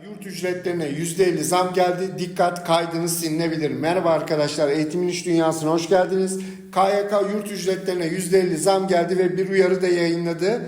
Yurt ücretlerine %50 zam geldi. Dikkat kaydınız silinebilir. Merhaba arkadaşlar. Eğitimin İş Dünyası'na hoş geldiniz. KYK yurt ücretlerine %50 zam geldi ve bir uyarı da yayınladı.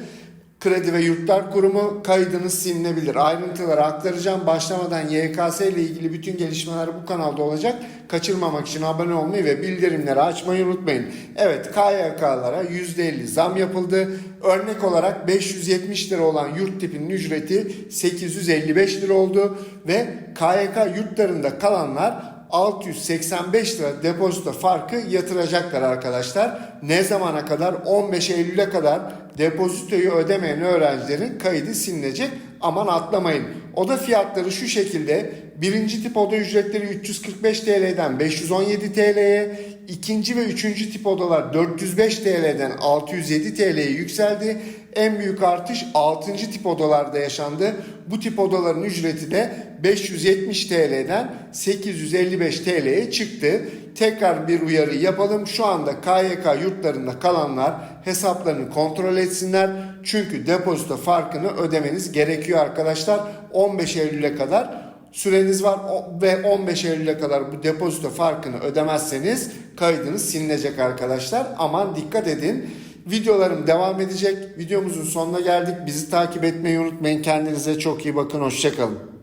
Kredi ve Yurtlar Kurumu kaydınız silinebilir. Ayrıntıları aktaracağım. Başlamadan YKS ile ilgili bütün gelişmeler bu kanalda olacak. Kaçırmamak için abone olmayı ve bildirimleri açmayı unutmayın. Evet KYK'lara %50 zam yapıldı. Örnek olarak 570 lira olan yurt tipinin ücreti 855 lira oldu ve KYK yurtlarında kalanlar 685 lira depozito farkı yatıracaklar arkadaşlar. Ne zamana kadar? 15 Eylül'e kadar depozitoyu ödemeyen öğrencilerin kaydı silinecek. Aman atlamayın. Oda fiyatları şu şekilde. Birinci tip oda ücretleri 345 TL'den 517 TL'ye, ikinci ve üçüncü tip odalar 405 TL'den 607 TL'ye yükseldi. En büyük artış 6. tip odalarda yaşandı. Bu tip odaların ücreti de 570 TL'den 855 TL'ye çıktı. Tekrar bir uyarı yapalım. Şu anda KYK yurtlarında kalanlar hesaplarını kontrol etsinler. Çünkü depozito farkını ödemeniz gerekiyor arkadaşlar. 15 Eylül'e kadar süreniz var ve 15 Eylül'e kadar bu depozito farkını ödemezseniz kaydınız silinecek arkadaşlar. Aman dikkat edin. Videolarım devam edecek. Videomuzun sonuna geldik. Bizi takip etmeyi unutmayın. Kendinize çok iyi bakın. Hoşçakalın.